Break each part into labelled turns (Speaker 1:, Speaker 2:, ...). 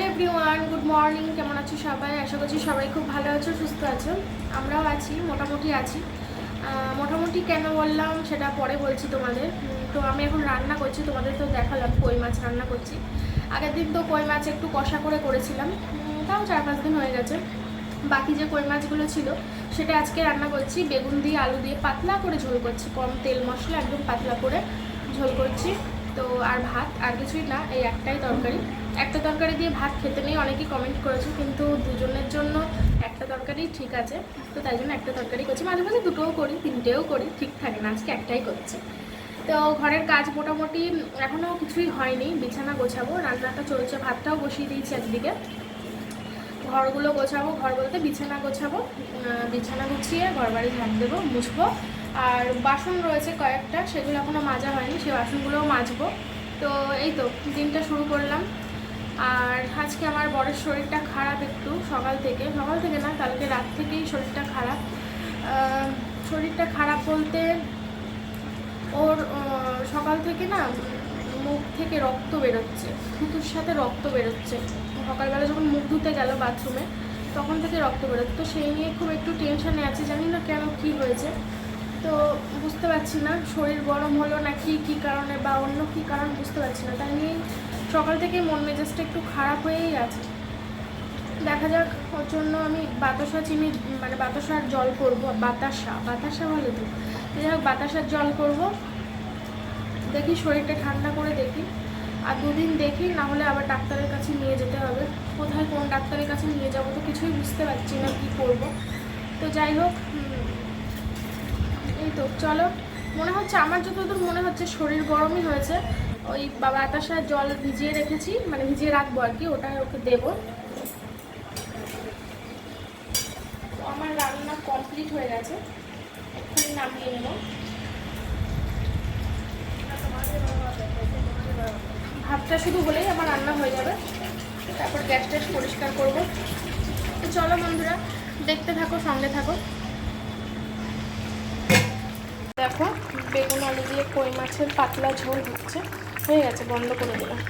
Speaker 1: Hello everyone, good morning. কেমন আছো সবাই? আশা করছি সবাই খুব ভালো আছো, সুস্থ আছো। আমরাও আছি, মোটামুটি আছি। মোটামুটি কেন বললাম সেটা পরে বলছি তোমাদের। তো আমি এখন রান্না করছি, তোমাদের তো দেখালাম কই মাছ রান্না করছি। আগের দিন তো কই মাছ একটু কষা করে করেছিলাম। তাও চার পাঁচ দিন হয়ে গেছে। বাকি যে কই মাছগুলো ছিল, সেটা আজকে রান্না করছি। বেগুন দিয়ে, আলু দিয়ে পাতলা করে ঝোল করছি। কম তেল মশলা, একদম পাতলা করে ঝোল করছি। তো আর ভাত আর কিছুই না, এই একটাই তরকারি। একটা তরকারি দিয়ে ভাত খেতে নেই, অনেকেই কমেন্ট করেছে, কিন্তু দুজনের জন্য একটা তরকারি ঠিক আছে। তো তাই জন্য একটা তরকারি করছি। মাঝে মাঝে দুটোও করি, তিনটেও করি, ঠিক থাকে না, আজকে একটাই করছি। তো ঘরের কাজ মোটামুটি এখনও কিছুই হয়নি, বিছানা গোছাবো, রান্নাটা চলছে, ভাতটাও বসিয়ে দিয়েছি একদিকে। ঘরগুলো গোছাবো, ঘর বলতে বিছানা গোছাবো বিছানা গুছিয়ে ঘর বাড়ি ঝাঁট দেবো, মুছবো আর বাসন রয়েছে কয়েকটা, সেগুলো এখনও মাজা হয়নি, সেই বাসনগুলোও মাজবো। তো এই তো, দিনটা শুরু করলাম। আর আজকে আমার বরের শরীরটা খারাপ একটু সকাল থেকে। সকাল থেকে না, কালকে রাত থেকেই শরীরটা খারাপ। শরীরটা খারাপ বলতে ওর সকাল থেকে না মুখ থেকে রক্ত বেরোচ্ছে থুতুর সাথে রক্ত বেরোচ্ছে। সকালবেলা যখন মুখ ধুতে গেল বাথরুমে, তখন থেকে রক্ত বেরোচ্ছে। তো সেই নিয়ে খুব একটু টেনশানে আছে, জানি না কেন কি হয়েছে। তো বুঝতে পারছি না, শরীর গরম হলো না কি কারণে বা অন্য কী কারণ বুঝতে পারছি না। তাই নিয়ে সকাল থেকে মন মেজাজটা একটু খারাপ হয়েই আছে। দেখা যাক, ওর জন্য আমি বাতাসা চিনি মানে বাতাসার জল করব। বাতাসা বাতাসা বলে তো। যাই হোক, বাতাসার জল করব। দেখি শরীরটা ঠান্ডা করে দেখি। আর দুদিন দেখি, না হলে আবার ডাক্তারের কাছে নিয়ে যেতে হবে। কোথায় কোন ডাক্তারের কাছে নিয়ে যাব তো কিছুই বুঝতে পারছি না কী করব। তো যাই হোক তো। চলো, মনে হচ্ছে আমার যতদূর মনে হচ্ছে শরীর গরমই হয়েছে। ওই বাতাসার জল ভিজিয়ে রেখেছি মানে ভিজিয়ে রাখব আর কি ওটা ওকে দেবো। আমার রান্না কমপ্লিট হয়ে গেছে। এক্ষুনি নামিয়ে নেব। ভাতটা শুধু হলেই আমার রান্না হয়ে যাবে। তারপর গ্যাস ট্যাস পরিষ্কার করব। তো চলো বন্ধুরা, দেখতে থাকো, সঙ্গে থাকো। দেখো, বেগুন, আলু দিয়ে কই মাছের পাতলা ঝোল হচ্ছে। হয়ে গেছে, বন্ধ করে দিলাম।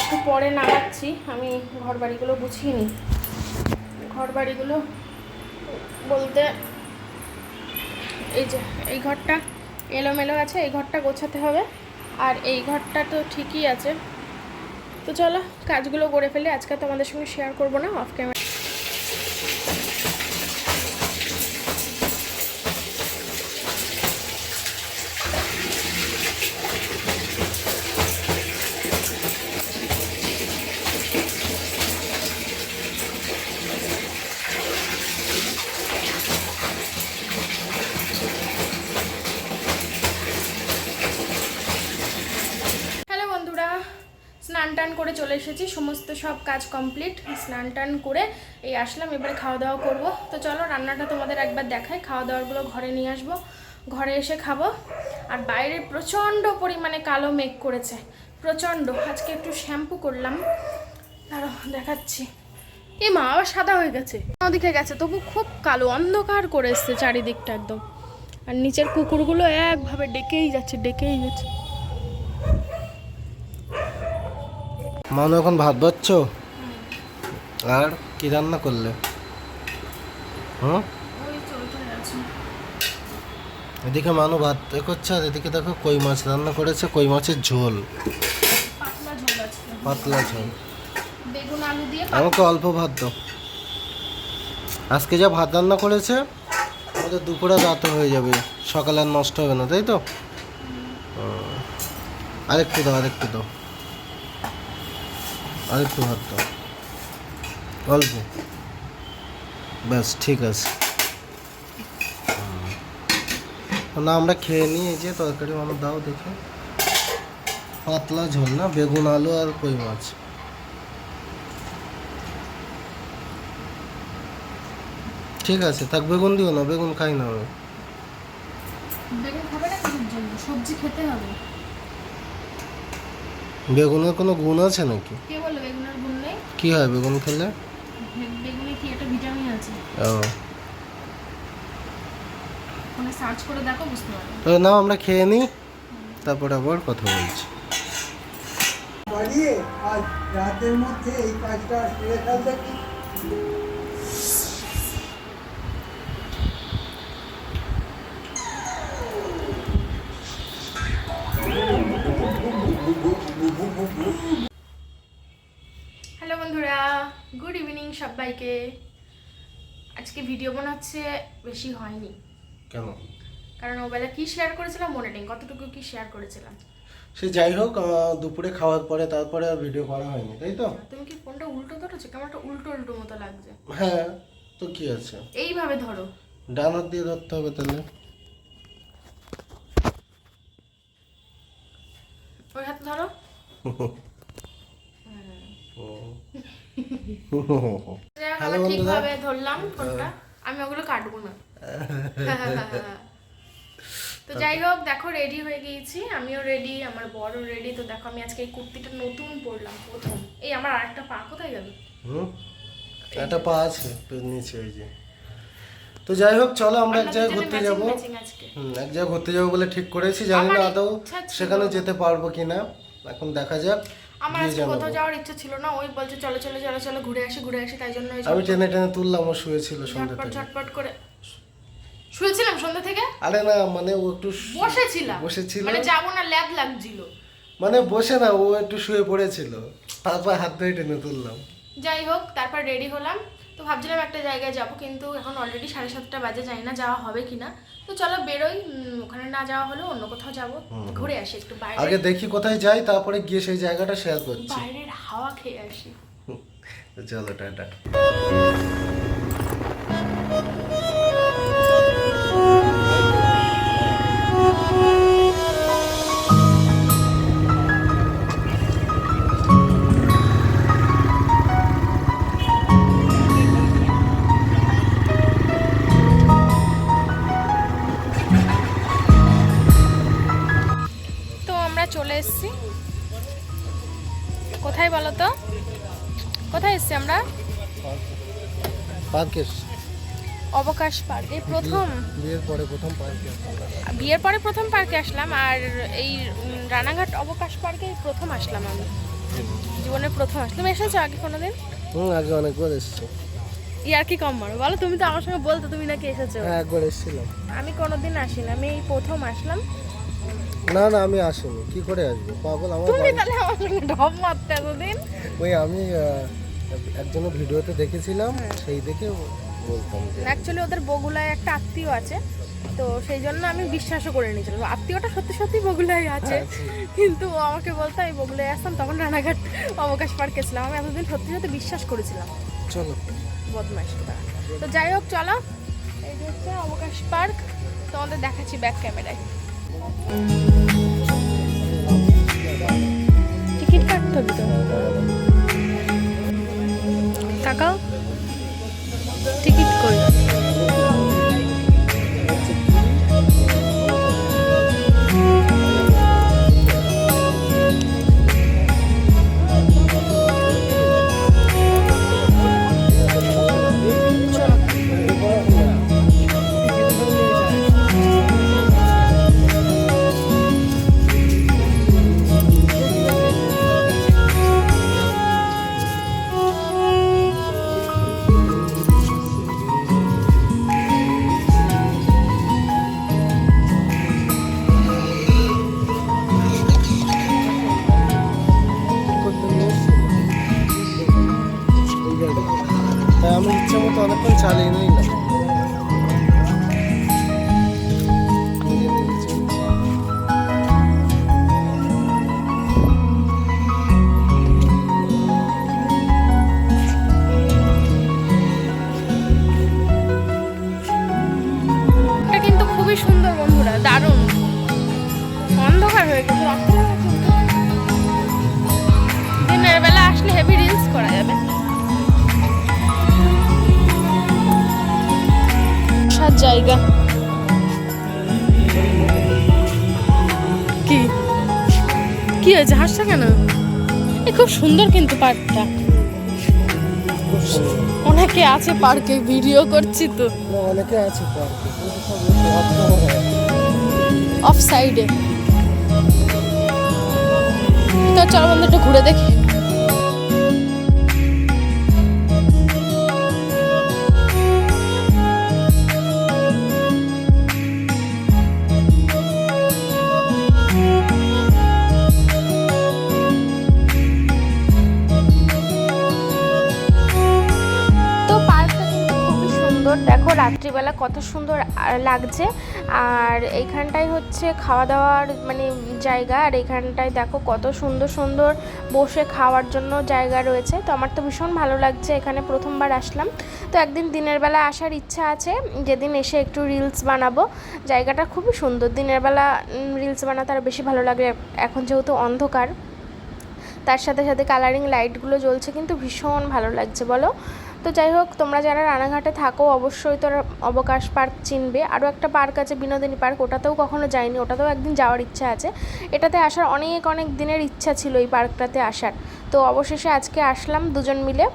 Speaker 1: একটু পরে নামাচ্ছি আমি ঘর বাড়িগুলো গুছিয়ে নিই। ঘর বাড়িগুলো বলতে এই যে, এই ঘরটা এলোমেলো আছে, এই ঘরটা গোছাতে হবে। আর এই ঘরটা তো ঠিকই আছে। তো চলো, কাজগুলো করে ফেলে, আজকে তোমাদের সঙ্গে শেয়ার করব না অফ ক্যামেরা হ্যালো বন্ধুরা স্নান টান করে চলে এসেছি। সমস্ত সব কাজ কমপ্লিট স্নান টান করে এই আসলাম, এবারে খাওয়া দাওয়া করব। তো চলো, রান্নাটা তোমাদের একবার দেখাই। খাওয়া দাওয়াগুলো ঘরে নিয়ে আসব। ঘরে এসে খাব। আর বাইরে প্রচণ্ড পরিমাণে কালো মেঘ করেছে। প্রচণ্ড। আজকে একটু শ্যাম্পু করলাম। আরও দেখাচ্ছি। এ মা, আবার সাদা হয়ে গেছে। ওদিকে গেছে, তবু খুব কালো। অন্ধকার করে এসছে চারিদিকটা একদম। আর নিচের কুকুরগুলো একভাবে ডেকেই যাচ্ছে ডেকেই যাচ্ছে।
Speaker 2: মানু এখন ভাত বাচ্ছ? আর কি রান্না করলে? হুম? এদিকে মানু ভাত এ করছে আর এদিকে দেখো কই মাছ রান্না করেছে, কই মাছের ঝোল।
Speaker 1: পাতলা ঝোল।
Speaker 2: আমাকে অল্প ভাত দাও। আজকে যা ভাত রান্না করেছে, আমাদের দুপুরে রাত হয়ে যাবে। সকালে নষ্ট হবে না, তাই তো। আরেকটু দাও আরেকটু দাও। আরেকটু ভাত দাও অল্প। ব্যাস, ঠিক আছে। না, আমরা খেয়ে এই যে তরকারি মানুষ দাও দেখে। পাতলা ঝোল না, বেগুন, আলু আর কই মাছ? ঠিক আছে, থাক, বেগুন দিও না, বেগুন খাই না আমি।
Speaker 1: বেগুন খাবে না সবজি খেতে হবে।
Speaker 2: বেগুনের কোনো গুণ আছে নাকি?
Speaker 1: কে বলল বেগুনের গুণ নেই?
Speaker 2: কি হয় বেগুন খেলে?
Speaker 1: বেগুনে কি একটা ভিটামিন আছে?
Speaker 2: ও।
Speaker 1: ফোনে সার্চ করে দেখো বুঝতে পারবে।
Speaker 2: তো নাও আমরা খেয়ে নিই তারপর আবার কথা বলছি।
Speaker 3: বাড়িয়ে আজ রাতের মধ্যে এই কাজটা সেরে ফেল দেখি।
Speaker 1: সবাইকে। আজকে ভিডিও বানাচ্ছে বেশি হয়নি।
Speaker 2: কেন?
Speaker 1: কারণ ওবেলা কি শেয়ার করেছিলাম মনে নেই কতটুকু কি শেয়ার করেছিলাম।
Speaker 2: সে যাই হোক দুপুরে খাওয়ার পরে তারপরে আর ভিডিও করা হয়নি তাই তো?
Speaker 1: তুমি কি ফোনটা উল্টো ধরেছো? কেমন একটা উল্টো উল্টো মতো লাগছে।
Speaker 2: হ্যাঁ তো কি আছে?
Speaker 1: এইভাবে ধরো।
Speaker 2: ডান হাত দিয়ে ধরতে হবে তাহলে।
Speaker 1: ওই হাতে ধরো। যাক,
Speaker 2: বন্ধুরা।
Speaker 1: ধরলাম ফোনটা। আমি ওগুলো কাটবো না। তো যাই হোক দেখো রেডি হয়ে গিয়েছি। আমিও রেডি আমার বড় রেডি তো দেখো আমি আজকে এই কুর্তিটা নতুন পরলাম প্রথম। এই আমার আরেকটা পা কোথায় গেল?
Speaker 2: একটা পা আছে নিচে ওই যে। তো যাই হোক চলো আমরা এক জায়গায় ঘুরতে যাব। হুম এক জায়গায় ঘুরতে যাব বলে ঠিক করেছি। জানি না আদৌ সেখানে যেতে পারব কিনা। এখন দেখা যাক।
Speaker 1: আমার আজকে কোথাও যাওয়ার ইচ্ছা ছিল না। ওই বলছে চলো চলো চলো চলো ঘুরে আসি ঘুরে আসি। তাই জন্য
Speaker 2: আমি টেনে টেনে তুললাম ও শুয়েছিল সন্ধ্যা থেকে।
Speaker 1: ঝটপট করে। শুয়েছিলাম সন্ধ্যা থেকে?
Speaker 2: আরে না মানে ও একটু
Speaker 1: বসেছিলাম।
Speaker 2: বসেছিল।
Speaker 1: মানে যাব না ল্যাব লাগছিল।
Speaker 2: মানে বসে না ও একটু শুয়ে পড়েছিল। তারপর হাত ধরে টেনে তুললাম।
Speaker 1: যাই হোক তারপর রেডি হলাম। তো ভাবছিলাম একটা জায়গায় যাব কিন্তু এখন অলরেডি সাড়ে সাতটা বাজে যাই না যাওয়া হবে কিনা। তো চলো বেরোই ওখানে না যাওয়া হলেও অন্য কোথাও যাব ঘুরে আসি একটু বাইরে।
Speaker 2: আগে দেখি কোথায় যাই তারপরে গিয়ে সেই জায়গাটা শেয়ার করছি।
Speaker 1: বাইরের হাওয়া খেয়ে আসি।
Speaker 2: চলো টাটা।
Speaker 1: অবকাশ পার্ক। এই প্রথম
Speaker 2: বিয়ের পরে প্রথম পার্কে
Speaker 1: বিয়ের পরে প্রথম পার্কে আসলাম আর এই রানাঘাট অবকাশ পার্কে প্রথম আসলাম আমি। জীবনে প্রথম আসলাম। তুমি এসেছ আগে কোনোদিন?
Speaker 2: হুম আগে অনেকবার এসেছি।
Speaker 1: ইয়ার কি কম মারো বলো তুমি তো আমার সঙ্গে বলতো তুমি নাকি এসেছ।
Speaker 2: হ্যাঁ একবার এসেছিলাম।
Speaker 1: আমি কোনোদিন আসিনি আমি এই প্রথম আসলাম।
Speaker 2: না না আমি আসিনি। কি করে আসব? পাগল আমার
Speaker 1: তুমি তাহলে আমার সঙ্গে ঢপ মারতে এতদিন।
Speaker 2: ওই আমি একজনের ভিডিওতে দেখেছিলাম সেই দেখে
Speaker 1: অ্যাকচুয়ালি ওদের বগুলায় একটা আত্মীয় আছে। তো সেই জন্য আমি বিশ্বাসও করে নিয়েছিলাম। আত্মীয়টা সত্যি সত্যি বগুলায় আছে। কিন্তু ও আমাকে বলতো আমি বগুলায় আসতাম তখন রানাঘাট অবকাশ পার্কে ছিলাম আমি এতদিন সত্যি সত্যি বিশ্বাস করেছিলাম।
Speaker 2: চলো।
Speaker 1: বদমাইশ কোথাকার। তো যাই হোক চলো। এই যে হচ্ছে অবকাশ পার্ক। তোমাদের দেখাচ্ছি ব্যাক ক্যামেরায় টিকিট কাটতে হবে তো? তাকাও সুন্দর কিন্তু পার্কটা। অনেকে আছে পার্কে ভিডিও করছি তো।
Speaker 2: অনেকে আছে পার্কে।
Speaker 1: অফ সাইডে তো চলো বন্ধু একটু ঘুরে দেখি। রাত্রিবেলা কত সুন্দর লাগছে। আর এইখানটাই হচ্ছে খাওয়া দাওয়ার মানে জায়গা। আর এইখানটায় দেখো কত সুন্দর সুন্দর বসে খাওয়ার জন্য জায়গা রয়েছে। তো আমার তো ভীষণ ভালো লাগছে, এখানে প্রথমবার আসলাম। তো একদিন দিনের বেলা আসার ইচ্ছা আছে, যেদিন এসে একটু রিলস বানাবো। জায়গাটা খুবই সুন্দর। দিনের বেলা রিলস বানাতে আর বেশি ভালো লাগে। এখন যেহেতু অন্ধকার, তার সাথে সাথে কালারিং লাইটগুলো জ্বলছে, কিন্তু ভীষণ ভালো লাগছে, বলো। তো যাই হোক, তোমরা যারা রানাঘাটে থাকো, অবশ্যই তোরা অবকাশ পার্ক চিনবে। আরও একটা পার্ক আছে, বিনোদিনী পার্ক, ওটাতেও কখনো যাইনি, ওটাতেও একদিন যাওয়ার ইচ্ছা আছে। এটাতে আসার অনেক অনেক দিনের ইচ্ছা ছিল এই পার্কটাতে আসার। তো অবশেষে আজকে আসলাম দুজন মিলে।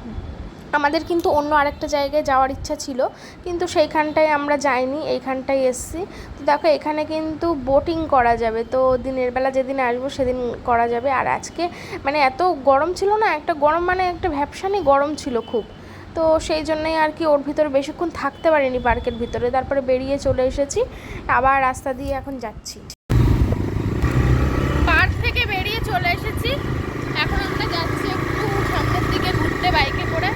Speaker 1: আমাদের কিন্তু অন্য আরেকটা জায়গায় যাওয়ার ইচ্ছা ছিল, কিন্তু সেইখানটায় আমরা যাইনি, এইখানটায় এসছি। তো দেখো, এখানে কিন্তু বোটিং করা যাবে, তো দিনের বেলা যেদিন আসব সেদিন করা যাবে। আর আজকে মানে এত গরম ছিল না, একটা গরম মানে একটা ভ্যাপসানি গরম ছিল খুব। তো সেই জন্যই আর কি ওর ভিতরে বেশিক্ষণ থাকতে পারিনি পার্কের ভিতরে। তারপরে বেরিয়ে চলে এসেছি আবার রাস্তা দিয়ে এখন যাচ্ছি। পার্ক থেকে বেরিয়ে চলে এসেছি। এখন আমরা যাচ্ছি একটু সামনের দিকে ঘুরতে বাইকে করে।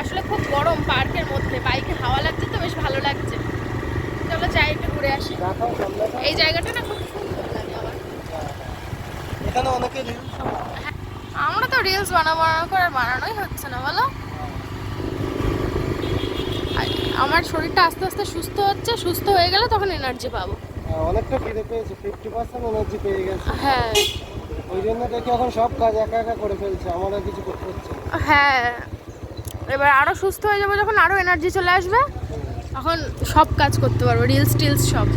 Speaker 1: আসলে খুব গরম পার্কের মধ্যে বাইকে হাওয়া লাগছে তো বেশ ভালো লাগছে। চলো যাই একটু ঘুরে আসি। এই জায়গাটা না খুব সুন্দর লাগে আমার।
Speaker 2: এখানে অনেকে
Speaker 1: আমরা তো রিলস বানাবো বানাবো করে আর বানানোই হচ্ছে না বলো আর আমার শরীরটা আস্তে আস্তে সুস্থ হচ্ছে সুস্থ হয়ে গেলে তখন এনার্জি পাবো।
Speaker 2: অনেকটা ফিরে পেয়েছে ফিফটি পার্সেন্ট এনার্জি পেয়ে গেছে।
Speaker 1: হ্যাঁ।
Speaker 2: ওই জন্য দেখি এখন সব কাজ একা একা করে ফেলছে আমার আর কিছু করতে হচ্ছে
Speaker 1: হ্যাঁ। এবার আরও সুস্থ হয়ে যাব যখন আরও এনার্জি চলে আসবে তখন সব কাজ করতে পারব রিলস টিলস সব।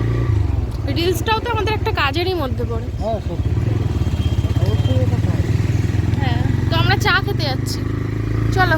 Speaker 1: রিলসটাও তো আমাদের একটা কাজেরই মধ্যে পড়ে।
Speaker 2: হ্যাঁ।
Speaker 1: হ্যাঁ তো আমরা চা খেতে যাচ্ছি। চলো।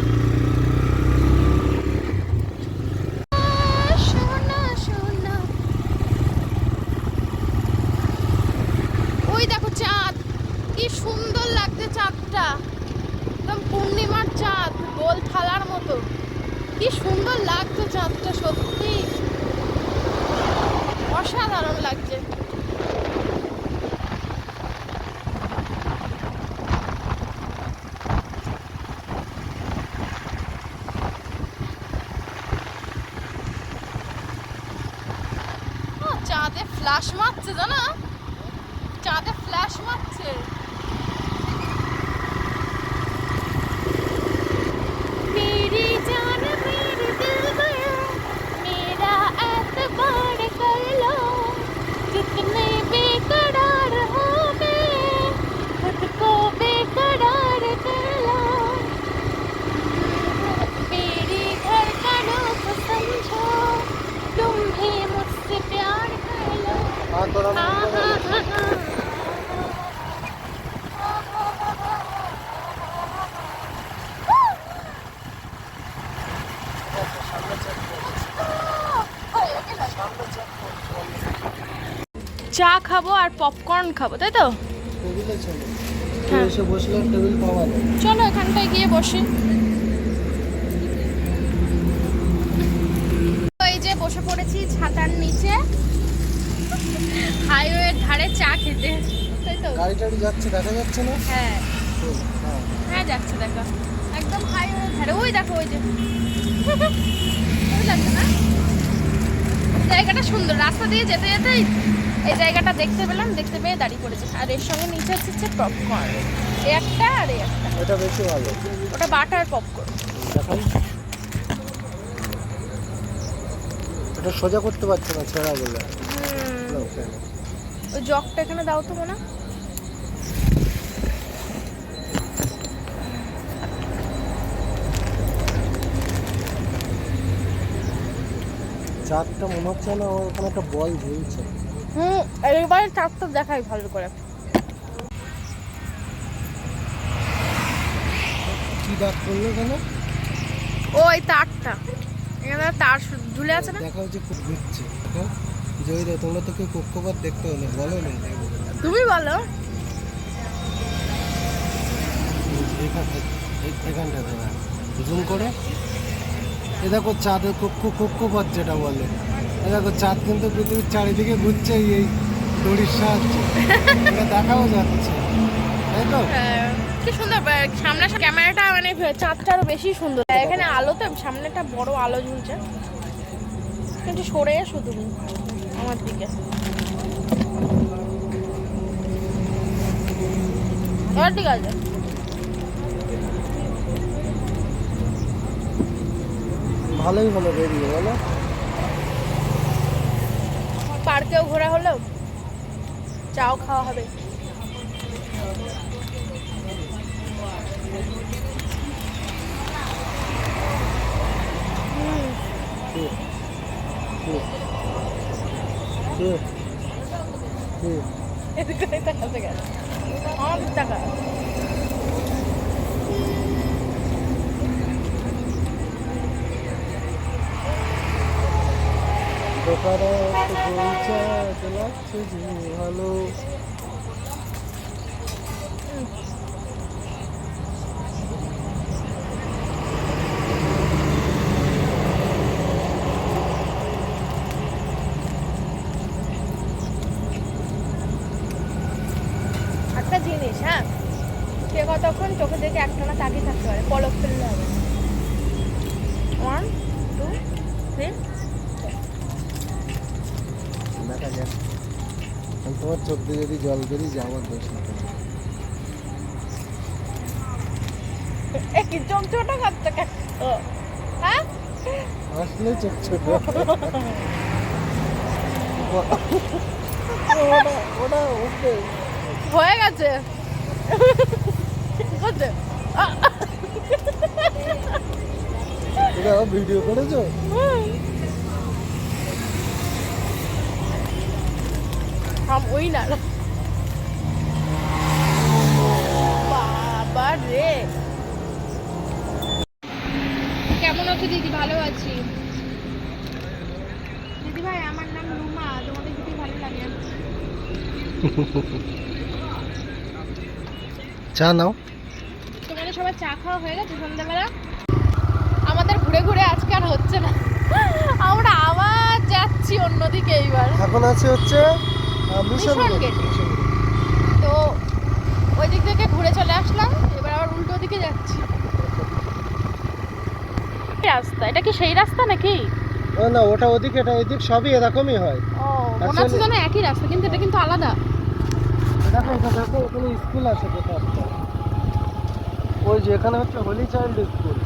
Speaker 1: চা খাব আর পপকর্ন খাব তাই তো?
Speaker 2: চলো
Speaker 1: হ্যাঁ। চলো এখানটায় গিয়ে বসি। এই যে বসে পড়েছি ছাতার নিচে। হাইওয়ের ধারে চা খেতে। তাই তো?
Speaker 2: গাড়ি যাচ্ছে দেখা যাচ্ছে না?
Speaker 1: হ্যাঁ।
Speaker 2: হ্যাঁ।
Speaker 1: হ্যাঁ যাচ্ছে দেখো। একদম হাইওয়ের ধারে। ওই দেখো ওই যে। ওই না? জায়গাটা সুন্দর। রাস্তা দিয়ে যেতে যেতেই এই জায়গাটা দেখতে পেলাম দেখতে পেয়ে দাঁড়িয়ে পড়েছে। আর এর সঙ্গে নিচে হচ্ছে পপকর্ন এই একটা আর এই একটা।
Speaker 2: এটা বেশি ভালো।
Speaker 1: ওটা বাটার পপকর্ন
Speaker 2: এটা সোজা করতে পারছে না ছেঁড়া বলে।
Speaker 1: ওই জগটা এখানে দাও তো মনে।
Speaker 2: চারটা মনে হচ্ছে না ওখানে একটা বল ঝুলছে।
Speaker 1: হুম এবারে চারটা দেখাই ভালো করে।
Speaker 2: কি দাগ করল কেন?
Speaker 1: ওই তারটা। এখানে তার ঝুলে আছে না?
Speaker 2: দেখা হচ্ছে খুব ঘুরছে হ্যাঁ? জয়ীরা তোমরা তো কেউ কক্ষপাত দেখতে হলো বলো না
Speaker 1: তুমি বলো।
Speaker 2: এখানটা দেবে জুম করে। এ দেখো চাঁদের কুক্কু কুক্কুপথ যেটা বলে। দেখো চাঁদ কিন্তু পৃথিবীর চারিদিকে ঘুরছে এই- দড়ির সাহায্যে। এটা দেখাও যাচ্ছে। তাই তো?
Speaker 1: হ্যাঁ, কি সুন্দর সামনে ক্যামেরাটা মানে চাঁদটা আরও বেশি সুন্দর। এখানে আলোতে সামনে একটা বড় আলো ঝুলছে। কিন্তু সরে এসো তুমি আমার দিকে। এবার ঠিক আছে।
Speaker 2: ভালোই হলো বেরিয়ে বলো।
Speaker 1: পার্কেও ঘোরা হলো। চাও খাওয়া হবে। আমার দিকে
Speaker 2: ভালো
Speaker 1: একটা জিনিস হ্যাঁ? কে কতক্ষণ চোখে দেখে একটানা তাকিয়ে থাকতে পারে? পলক ফেললে হবে।
Speaker 2: চোখ দিয়ে যদি জল বেরিয়ে যায় আমার দোষ না।
Speaker 1: এ কি চোখ ছোট করতে হ্যাঁ?
Speaker 2: আসলে চোখ ছোট ওটা ওটা
Speaker 1: হয়ে গেছে।
Speaker 2: ভিডিও করেছ?
Speaker 1: ওই না বাবা রে কেমন আছো দিদি? ভালো আছি। দিদি ভাই আমার নাম রুমা। তোমাদের দিদি ভালো লাগে?
Speaker 2: চা নাও।
Speaker 1: তোমাদের সবার চা খাওয়া হয়ে গেছে সন্ধ্যাবেলা? আমাদের ঘুরে ঘুরে আজকে আর হচ্ছে না। আমরা আবার যাচ্ছি অন্যদিকে এইবার।
Speaker 2: এখন আছে হচ্ছে মিশন গেট।
Speaker 1: তো ওই দিক থেকে ঘুরে চলে আসলাম এবার আবার উল্টো দিকে যাচ্ছি। রাস্তা এটা কি সেই রাস্তা নাকি?
Speaker 2: না ওটা ওদিক এটা এদিক সবই এরকমই হয়।
Speaker 1: ও মনে হচ্ছে যেন একই রাস্তা কিন্তু এটা কিন্তু আলাদা।
Speaker 2: দেখো এটা দেখো ওখানে স্কুল আছে কোথাও। ওই যে এখানে হচ্ছে হোলি চাইল্ড স্কুল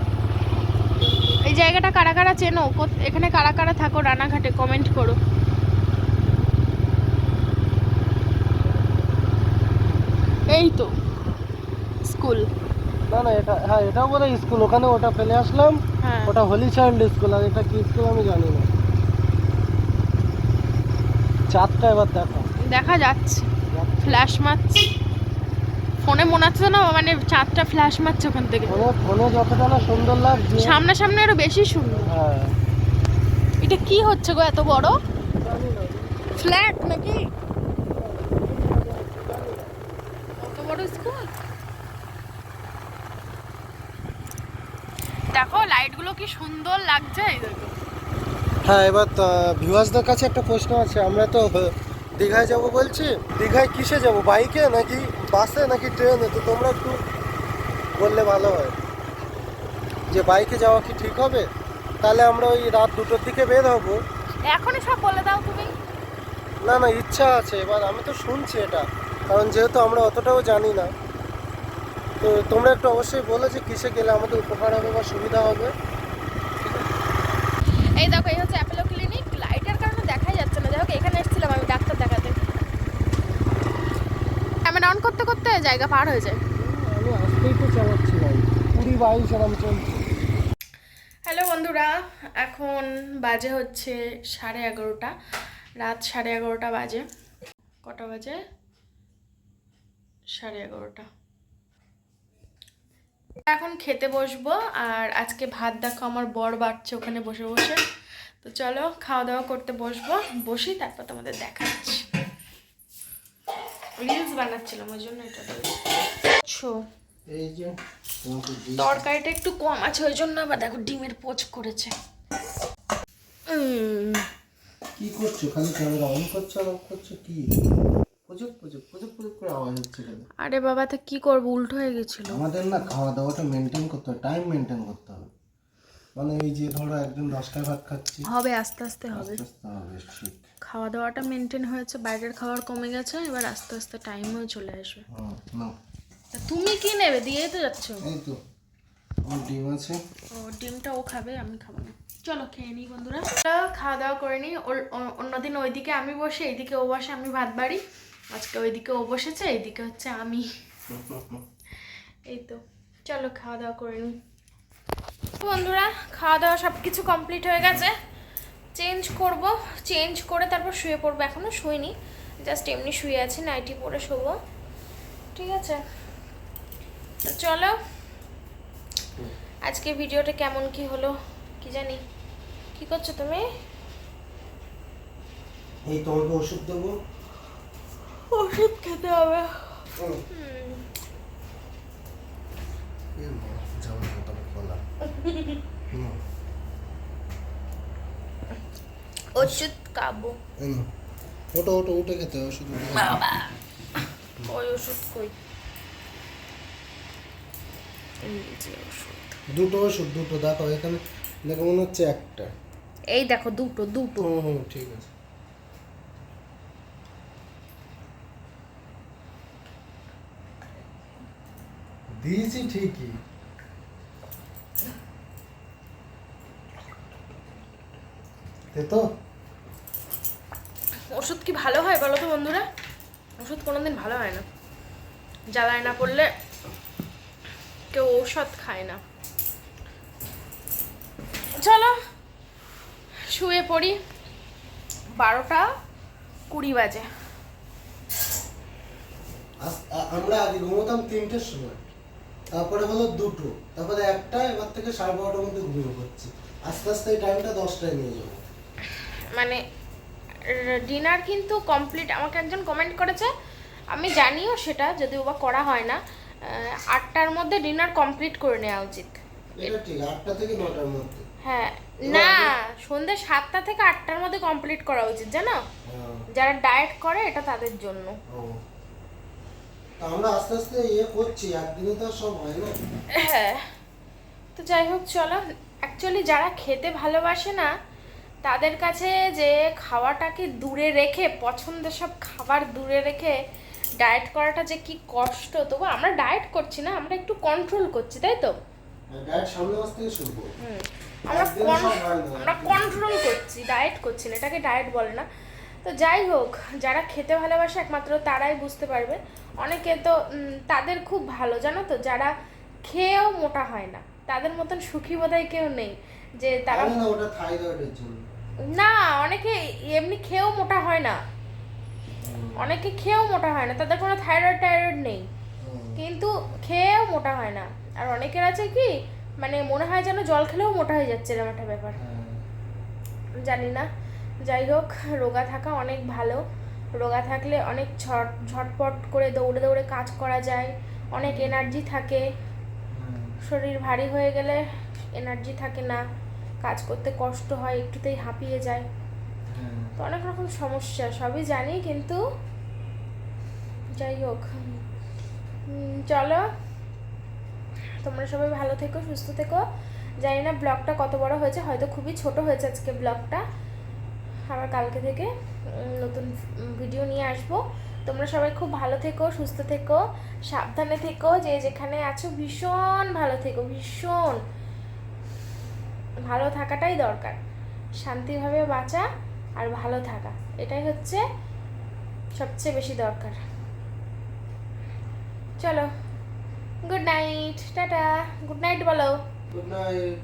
Speaker 1: এই জায়গাটা কারা কারা চেনো? এখানে কারা কারা থাকো রানাঘাটে কমেন্ট করো। এই তো স্কুল।
Speaker 2: না না এটা হ্যাঁ এটাও বলে স্কুল ওখানে ওটা ফেলে আসলাম।
Speaker 1: হ্যাঁ।
Speaker 2: ওটা হোলি চাইল্ড স্কুল আর এটা কি স্কুল আমি জানি না। চাঁদটা এবার দেখো।
Speaker 1: দেখা যাচ্ছে। ফ্ল্যাশ মারছে। ফোনে মনে হচ্ছে না মানে চাঁদটা ফ্ল্যাশ মারছে ওখান থেকে।
Speaker 2: ফোনে যতটা না সুন্দর লাগছে।
Speaker 1: সামনাসামনি আরও বেশি সুন্দর।
Speaker 2: হ্যাঁ।
Speaker 1: এটা কি হচ্ছে গো এত বড়? ফ্ল্যাট নাকি কত বড় স্কুল দেখো লাইটগুলো কি সুন্দর লাগছে?
Speaker 2: হ্যাঁ এবার ভিউয়ার্সদের কাছে একটা প্রশ্ন আছে। আমরা তো দীঘায় যাব বলছি। দীঘায় কিসে যাব? বাইকে নাকি বাসে নাকি ট্রেনে? তো তোমরা একটু বললে ভালো হয়। যে বাইকে যাওয়া কি ঠিক হবে? তাহলে আমরা ওই রাত দুটোর দিকে বের হব।
Speaker 1: এখনই সব বলে দাও তুমি।
Speaker 2: না না ইচ্ছা আছে। এবার আমি তো শুনছি এটা। কারণ যেহেতু আমরা অতটাও জানি না। তো তোমরা একটু অবশ্যই বলো যে কিসে গেলে আমাদের উপকার হবে বা সুবিধা হবে।
Speaker 1: এই দেখো এই হচ্ছে অ্যাপোলো ক্লিনিক লাইটের কারণে দেখাই যাচ্ছে না। যাই হোক এখানে এসেছিলাম আমি ডাক্তার দেখাতে। ক্যামেরা অন করতে করতে জায়গা পার হয়ে যায়।
Speaker 2: আমি আসতেই তো চালাচ্ছি ভাই। কুড়ি বাইশ এরম চলছে।
Speaker 1: হ্যালো বন্ধুরা এখন বাজে হচ্ছে সাড়ে এগারোটা। রাত সাড়ে এগারোটা বাজে। কটা বাজে? সাড়ে এগারোটা। এখন খেতে বসবো আর আজকে ভাত দেখো আমার বর বাড়ছে ওখানে বসে বসে। তো চলো খাওয়া দাওয়া করতে বসবো বসি তারপর তোমাদের দেখাচ্ছি। রিলস বানাচ্ছিলাম ওই জন্য এটা। তরকারিটা একটু কম আছে ওই জন্য আবার দেখো ডিমের পোচ করেছে।
Speaker 2: কি করছ? খালি ক্যামেরা অন করছ আর অফ করছ? কি? পুজুক পুজুক পুজুক পুজুক করে আওয়াজ হচ্ছে কেন?
Speaker 1: আরে বাবা তা কি করব? উল্টো হয়ে গেছিল।
Speaker 2: আমাদের না খাওয়া দাওয়াটা মেনটেন করতে হবে টাইম মেনটেন করতে হবে। মানে এই যে ধরো একজন দশটায় ভাত খাচ্ছি।
Speaker 1: হবে আস্তে আস্তে হবে।
Speaker 2: আস্তে আস্তে হবে ঠিক।
Speaker 1: খাওয়া দাওয়াটা মেনটেন হয়েছে বাইরের খাবার কমে গেছে এবার আস্তে আস্তে টাইমও চলে আসবে। তা তুমি কি নেবে? দিয়েই তো যাচ্ছ।
Speaker 2: এই তো আমার ডিম আছে।
Speaker 1: ও ডিমটা ও খাবে আমি খাব না। চলো খেয়ে নিই বন্ধুরা। খাওয়া দাওয়া করে নিই। অন্যদিন ওইদিকে আমি বসে এইদিকে ও বসে আমি ভাত বাড়ি। আজকে ওইদিকে ও বসেছে এইদিকে হচ্ছে আমি। এই তো, চলো খাওয়া দাওয়া করে নিই বন্ধুরা, খাওয়া দাওয়া সব কিছু কমপ্লিট হয়ে গেছে। চেঞ্জ করব চেঞ্জ করে তারপর শুয়ে পড়ব এখনও শুইনি। জাস্ট এমনি শুয়ে আছি নাইটি পরে শোবো। ঠিক আছে? তো চলো আজকে ভিডিওটা কেমন কি হলো, কি জানি। কি করছ তুমি?
Speaker 2: এই তোমাকে ওষুধ দেবো।
Speaker 1: ওষুধ খেতে হবে। ওষুধ খাব।
Speaker 2: ওটা ওটা উঠে খেতে ওষুধ।
Speaker 1: বাবা ওই ওষুধ কই? ওষুধ।
Speaker 2: দুটো ওষুধ দুটো দেখো এখানে দেখো মনে হচ্ছে একটা।
Speaker 1: এই দেখো দুটো দুটো।
Speaker 2: হুম হুম ঠিক আছে। দিয়েছি ঠিকই। তো
Speaker 1: ওষুধ কি ভালো হয় বলো তো বন্ধুরা? ওষুধ কোনোদিন ভালো হয় না। জ্বালায় না পড়লে কেউ ঔষধ খায় না। চলো শুয়ে পড়ি। বারোটা কুড়ি বাজে।
Speaker 2: আমরা আগে ঘুমোতাম তিনটের সময়। তারপরে হলো দুটো। তারপরে একটা এবার থেকে সাড়ে বারোটার মধ্যে ঘুমিয়ে পড়ছি। আস্তে আস্তে এই টাইমটা দশটায় নিয়ে যাব।
Speaker 1: মানে ডিনার কিন্তু কমপ্লিট আমাকে একজন কমেন্ট করেছে আমি জানিও সেটা যদিও বা করা হয় না। আটটার মধ্যে ডিনার কমপ্লিট করে নেওয়া উচিত।
Speaker 2: এটা ঠিক আটটা থেকে নটার মধ্যে।
Speaker 1: হ্যাঁ না সন্ধ্যে সাতটা থেকে আটটার মধ্যে কমপ্লিট করা উচিত জানো?
Speaker 2: হ্যাঁ।
Speaker 1: যারা ডায়েট করে এটা তাদের জন্য।
Speaker 2: আমরা আস্তে আস্তে ইয়ে করছি একদিনে তো সব হয় না।
Speaker 1: হ্যাঁ তো যাই হোক চলো। অ্যাকচুয়ালি যারা খেতে ভালোবাসে না তাদের কাছে যে খাওয়াটাকে দূরে রেখে পছন্দের সব খাবার দূরে রেখে ডায়েট করাটা যে কি কষ্ট তবু আমরা ডায়েট করছি না আমরা একটু কন্ট্রোল করছি তাই তো?
Speaker 2: ডায়েট সামনে মাস থেকে শুরু হয়।
Speaker 1: আমরা কন্ট্রোল করছি ডায়েট করছি না এটাকে ডায়েট বলে না। তো যাই হোক যারা খেতে ভালোবাসে একমাত্র তারাই বুঝতে পারবে। অনেকে তো তাদের খুব ভালো জানো তো? যারা খেয়েও মোটা হয় না তাদের মতন সুখী বোধহয় কেউ নেই। যে তারা
Speaker 2: না ওটা থাইরয়েডের জন্য।
Speaker 1: না অনেকে এমনি খেয়েও মোটা হয় না। অনেকে খেয়েও মোটা হয় না তাদের কোনো থাইরয়েড টাইরয়েড নেই। কিন্তু খেয়েও মোটা হয় না। আর অনেকের আছে কি মানে মনে হয় যেন জল খেলেও মোটা হয়ে যাচ্ছে এরকম একটা ব্যাপার।
Speaker 2: হ্যাঁ।
Speaker 1: জানি না। যাই হোক, রোগা থাকা অনেক ভালো। রোগা থাকলে অনেক ঝটপট করে দৌড়ে দৌড়ে কাজ করা যায়। অনেক এনার্জি থাকে। শরীর ভারী হয়ে গেলে এনার্জি থাকে না। কাজ করতে কষ্ট হয়, একটুতেই হাঁপিয়ে যায়। তো অনেক রকম সমস্যা, সবই জানি কিন্তু যাই হোক। চলো। তোমরা সবাই ভালো থেকো, সুস্থ থেকো। জানি না ব্লগটা কত বড় হয়েছে, হয়তো খুবই ছোট হয়েছে আজকে ব্লগটা। আবার কালকে থেকে নতুন ভিডিও নিয়ে আসব। তোমরা সবাই খুব ভালো থেকো, সুস্থ থেকো, সাবধানে থেকো, যে যেখানে আছো ভীষণ ভালো থেকো, ভীষণ। ভালো থাকাটাই দরকার। শান্তিভাবে বাঁচা আর ভালো থাকা, এটাই হচ্ছে সবচেয়ে বেশি দরকার। চলো good night tata good night বলো।
Speaker 2: Good night